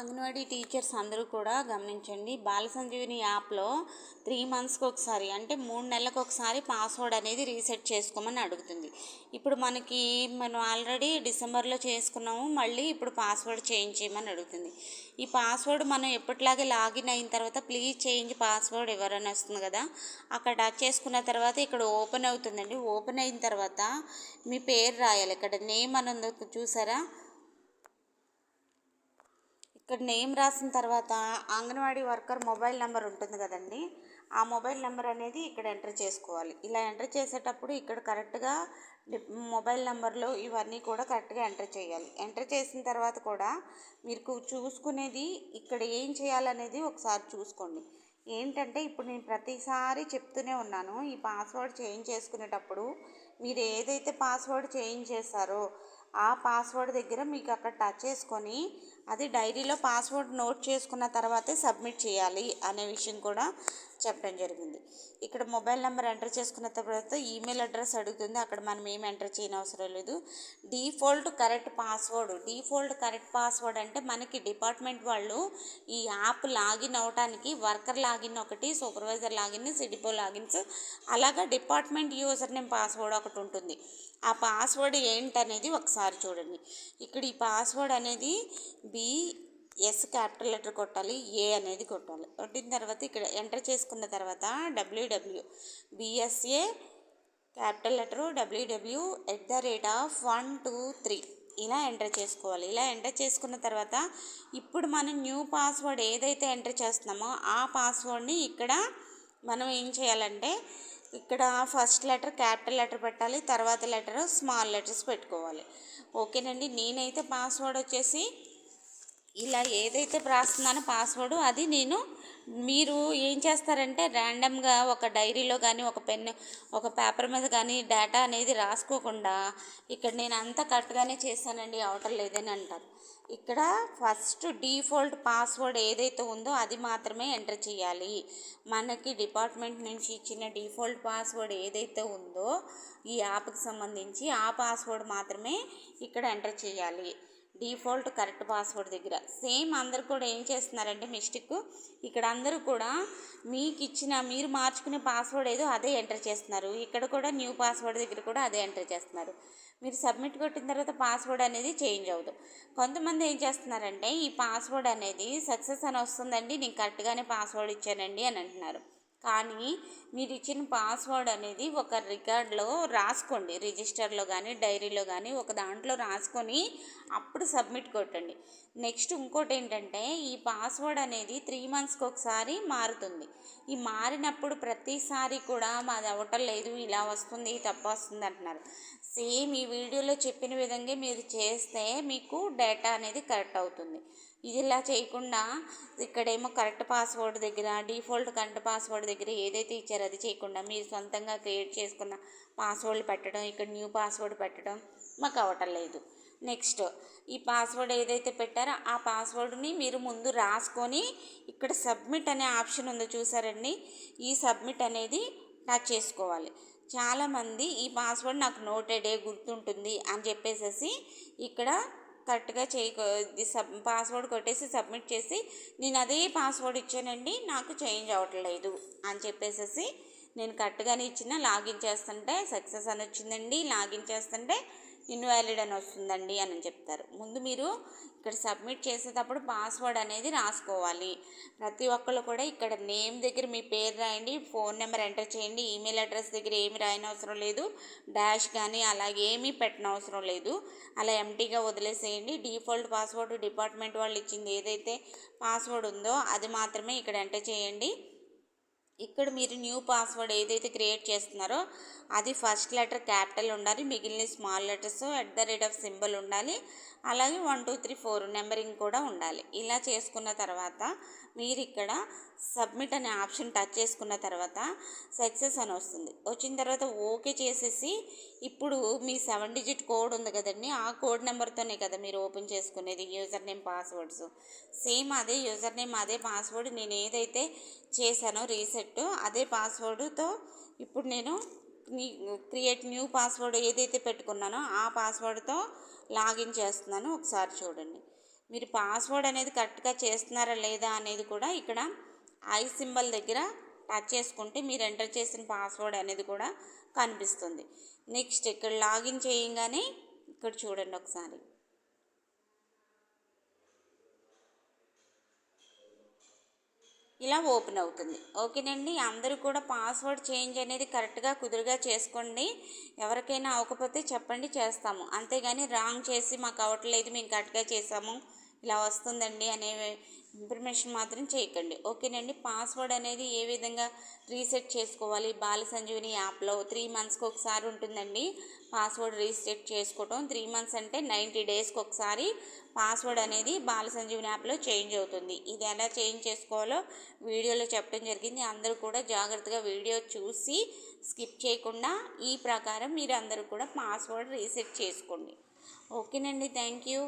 Anganwadi teachers అందరూ కూడా గమనించండి. బాల సంజీవిని యాప్లో త్రీ మంత్స్కి ఒకసారి అంటే మూడు నెలలకు ఒకసారి పాస్వర్డ్ అనేది రీసెట్ చేసుకోమని అడుగుతుంది. ఇప్పుడు మనకి మనం ఆల్రెడీ డిసెంబర్లో చేసుకున్నాము మళ్ళీ ఇప్పుడు పాస్వర్డ్ చేంజ్ చేయమని అడుగుతుంది. ఈ పాస్వర్డ్ మనం ఎప్పటిలాగే లాగిన్ అయిన తర్వాత ప్లీజ్ చేంజ్ పాస్వర్డ్ ఎవరైనా వస్తుంది కదా అక్కడ టచ్ చేసుకున్న తర్వాత ఇక్కడ ఓపెన్ అవుతుందండి. ఓపెన్ అయిన తర్వాత మీ పేరు రాయాలి. ఇక్కడ నేమ్ అని చూసారా? ఇక్కడ నేమ్ రాసిన తర్వాత అంగన్వాడీ వర్కర్ మొబైల్ నెంబర్ ఉంటుంది కదండి. ఆ మొబైల్ నెంబర్ అనేది ఇక్కడ ఎంటర్ చేసుకోవాలి. ఇలా ఎంటర్ చేసేటప్పుడు ఇక్కడ కరెక్ట్గా మొబైల్ నెంబర్లో ఇవన్నీ కూడా కరెక్ట్గా ఎంటర్ చేయాలి. ఎంటర్ చేసిన తర్వాత కూడా మీరు చూసుకునేది ఇక్కడ ఏం చేయాలనేది ఒకసారి చూసుకోండి. ఏంటంటే ఇప్పుడు నేను ప్రతిసారి చెప్తూనే ఉన్నాను ఈ పాస్వర్డ్ చేంజ్ చేసుకునేటప్పుడు మీరు ఏదైతే పాస్వర్డ్ చేంజ్ చేస్తారో ఆ పాస్వర్డ్ దగ్గర మీకు అక్కడ టచ్ చేసుకొని అది డైరీలో పాస్వర్డ్ నోట్ చేసుకున్న తర్వాతే సబ్మిట్ చేయాలి అనే విషయం కూడా చెప్పడం జరిగింది. ఇక్కడ మొబైల్ నెంబర్ ఎంటర్ చేసుకున్న తర్వాత ఈమెయిల్ అడ్రస్ అడుగుతుంది. అక్కడ మనం ఏం ఎంటర్ చేయని అవసరం లేదు. Default correct password default correct password అంటే మనకి డిపార్ట్మెంట్ వాళ్ళు ఈ యాప్ లాగిన్ అవడానికి వర్కర్ లాగిన్ ఒకటి సూపర్వైజర్ లాగిన్ సిడిపో లాగిన్స్ అలాగా డిపార్ట్మెంట్ యూజర్ నేమ్ పాస్వర్డ్ ఒకటి ఉంటుంది. ఆ పాస్వర్డ్ ఏంటనేది ఒకసారి చూడండి. ఇక్కడ ఈ పాస్వర్డ్ అనేది బి ఎస్ క్యాపిటల్ లెటర్ కొట్టాలి ఏ అనేది కొట్టాలి. కొట్టిన తర్వాత ఇక్కడ ఎంటర్ చేసుకున్న తర్వాత WW BSA capital letter WW at the rate of one two three ఇలా ఎంటర్ చేసుకోవాలి. ఇలా ఎంటర్ చేసుకున్న తర్వాత ఇప్పుడు మనం న్యూ పాస్వర్డ్ ఏదైతే ఎంటర్ చేస్తున్నామో ఆ పాస్వర్డ్ని ఇక్కడ మనం ఏం చేయాలంటే ఇక్కడ ఫస్ట్ లెటర్ క్యాపిటల్ లెటర్ పెట్టాలి తర్వాత లెటర్ స్మాల్ లెటర్స్ పెట్టుకోవాలి. ఓకేనండి నేనైతే పాస్వర్డ్ వచ్చేసి ఇలా ఏదైతే రాస్తున్నానో పాస్వర్డ్ అది నేను మీరు ఏం చేస్తారంటే ర్యాండమ్గా ఒక డైరీలో కానీ ఒక పెన్ ఒక పేపర్ మీద కానీ డేటా అనేది రాసుకోకుండా ఇక్కడ నేను అంతా కరెక్ట్గానే చేశానండి అవటం లేదని అంటారు. ఇక్కడ ఫస్ట్ డిఫాల్ట్ పాస్వర్డ్ ఏదైతే ఉందో అది మాత్రమే ఎంటర్ చేయాలి. మనకి డిపార్ట్మెంట్ నుంచి ఇచ్చిన డిఫాల్ట్ పాస్వర్డ్ ఏదైతే ఉందో ఈ యాప్కి సంబంధించి ఆ పాస్వర్డ్ మాత్రమే ఇక్కడ ఎంటర్ చేయాలి. డిఫాల్ట్ కరెక్ట్ పాస్వర్డ్ దగ్గర. సేమ్ అందరు కూడా ఏం చేస్తున్నారంటే మిస్టేక్ ఇక్కడ అందరూ కూడా మీకు ఇచ్చిన మీరు మార్చుకునే పాస్వర్డ్ ఏదో అదే ఎంటర్ చేస్తున్నారు. ఇక్కడ కూడా న్యూ పాస్వర్డ్ దగ్గర కూడా అదే ఎంటర్ చేస్తున్నారు. మీరు సబ్మిట్ కొట్టిన తర్వాత పాస్వర్డ్ అనేది చేంజ్ అవ్వదు. కొంతమంది ఏం చేస్తున్నారంటే ఈ పాస్వర్డ్ అనేది సక్సెస్ అని వస్తుందండి నేను కరెక్ట్గానే పాస్వర్డ్ ఇచ్చానండి అని అంటున్నారు. కానీ మీరు ఇచ్చిన పాస్వర్డ్ అనేది ఒక రికార్డ్లో రాసుకోండి. రిజిస్టర్లో కానీ డైరీలో కానీ ఒక దాంట్లో రాసుకొని అప్పుడు సబ్మిట్ కొట్టండి. నెక్స్ట్ ఇంకోటి ఏంటంటే ఈ పాస్వర్డ్ అనేది త్రీ మంత్స్కి ఒకసారి మారుతుంది. ఈ మారినప్పుడు ప్రతిసారి కూడా మాది అవ్వటం లేదు ఇలా వస్తుంది తప్పు వస్తుంది అంటున్నారు. సేమ్ ఈ వీడియోలో చెప్పిన విధంగా మీరు చేస్తే మీకు డేటా అనేది కరెక్ట్ అవుతుంది. ఇది ఇలా చేయకుండా ఇక్కడేమో కరెక్ట్ పాస్వర్డ్ దగ్గర డిఫాల్ట్ కరెక్ట్ పాస్వర్డ్ దగ్గర ఏదైతే ఇచ్చారో అది చేయకుండా మీరు సొంతంగా క్రియేట్ చేసుకున్న పాస్వర్డ్ పెట్టడం ఇక్కడ న్యూ పాస్వర్డ్ పెట్టడం మాకు అవటం లేదు. నెక్స్ట్ ఈ పాస్వర్డ్ ఏదైతే పెట్టారో ఆ పాస్వర్డ్ని మీరు ముందు రాసుకొని ఇక్కడ సబ్మిట్ అనే ఆప్షన్ ఉందో చూసారండి. ఈ సబ్మిట్ అనేది టచ్ చేసుకోవాలి. చాలామంది ఈ పాస్వర్డ్ నాకు నోటెడే గుర్తుంటుంది అని చెప్పేసేసి ఇక్కడ కరెక్ట్గా చేయ సబ్ పాస్వర్డ్ కొట్టేసి సబ్మిట్ చేసి నేను అదే పాస్వర్డ్ ఇచ్చానండి నాకు చేంజ్ అవ్వట్లేదు అని చెప్పేసి నేను కరెక్ట్గానే ఇచ్చిన లాగిన్ చేస్తుంటే సక్సెస్ అని వచ్చిందండి లాగిన్ చేస్తుంటే ఇన్వాలిడ్ అని వస్తుందండి అని చెప్తారు. ముందు మీరు ఇక్కడ సబ్మిట్ చేసేటప్పుడు పాస్వర్డ్ అనేది రాసుకోవాలి. ప్రతి ఒక్కళ్ళు కూడా ఇక్కడ నేమ్ దగ్గర మీ పేరు రాయండి ఫోన్ నెంబర్ ఎంటర్ చేయండి ఈమెయిల్ అడ్రస్ దగ్గర ఏమి రాయని అవసరం లేదు డాష్ కానీ అలాగే ఏమీ పెట్టిన అవసరం లేదు. అలా ఎంటీగా వదిలేసేయండి. డిఫాల్ట్ పాస్వర్డ్ డిపార్ట్మెంట్ వాళ్ళు ఇచ్చింది ఏదైతే పాస్వర్డ్ ఉందో అది మాత్రమే ఇక్కడ ఎంటర్ చేయండి. ఇక్కడ మీరు న్యూ పాస్వర్డ్ ఏదైతే క్రియేట్ చేస్తున్నారో అది ఫస్ట్ లెటర్ క్యాపిటల్ ఉండాలి మిగిలిన small letters at the rate of symbol ఉండాలి అలాగే one two three four numbering కూడా ఉండాలి. ఇలా చేసుకున్న తర్వాత మీరు ఇక్కడ సబ్మిట్ అనే ఆప్షన్ టచ్ చేసుకున్న తర్వాత సక్సెస్ అని వస్తుంది. వచ్చిన తర్వాత ఓకే చేసేసి ఇప్పుడు మీ సెవెన్ డిజిట్ కోడ్ ఉంది కదండి ఆ కోడ్ నెంబర్తోనే కదా మీరు ఓపెన్ చేసుకునేది యూజర్ నేమ్ పాస్వర్డ్స్. సేమ్ అదే యూజర్ నేమ్ అదే పాస్వర్డ్ నేను ఏదైతే చేశానో రీసెట్ అదే పాస్వర్డ్తో ఇప్పుడు నేను క్రియేట్ న్యూ పాస్వర్డ్ ఏదైతే పెట్టుకున్నానో ఆ పాస్వర్డ్తో లాగిన్ చేస్తున్నాను. ఒకసారి చూడండి. మీరు పాస్వర్డ్ అనేది కరెక్ట్గా చేస్తున్నారా లేదా అనేది కూడా ఇక్కడ ఐ సింబల్ దగ్గర టచ్ చేసుకుంటే మీరు ఎంటర్ చేసిన పాస్వర్డ్ అనేది కూడా కనిపిస్తుంది. నెక్స్ట్ ఇక్కడ లాగిన్ చేయంగానే ఇక్కడ చూడండి ఒకసారి. ఇలా ఓపెన్ అవుతుంది. ఓకేనండి? అందరూ కూడా పాస్వర్డ్ చేంజ్ అనేది కరెక్ట్గా కుదురుగా చేసుకోండి. ఎవరికైనా అవ్వకపోతే చెప్పండి చేస్తాము. అంతేగాని రాంగ్ చేసి మాకు అవ్వట్లేదు మేము కరెక్ట్గా చేసాము ఇలా వస్తుందండి అనే ఇన్ఫర్మేషన్ మాత్రం చేయకండి. ఓకేనండి? పాస్వర్డ్ అనేది ఏ విధంగా రీసెట్ చేసుకోవాలి? బాల సంజీవిని యాప్లో త్రీ మంత్స్కి ఒకసారి ఉంటుందండి. పాస్వర్డ్ రీసెట్ చేసుకోవటం. త్రీ మంత్స్ అంటే నైంటీ డేస్కి ఒకసారి పాస్వర్డ్ అనేది బాల సంజీవిని యాప్లో చేంజ్ అవుతుంది. ఇది ఎలా చేంజ్ చేసుకోవాలో వీడియోలో చెప్పడం జరిగింది. అందరూ కూడా జాగ్రత్తగా వీడియో చూసి స్కిప్ చేయకుండా ఈ ప్రకారం మీరు అందరూ కూడా పాస్వర్డ్ రీసెట్ చేసుకోండి. ఓకేనండి? Thank you.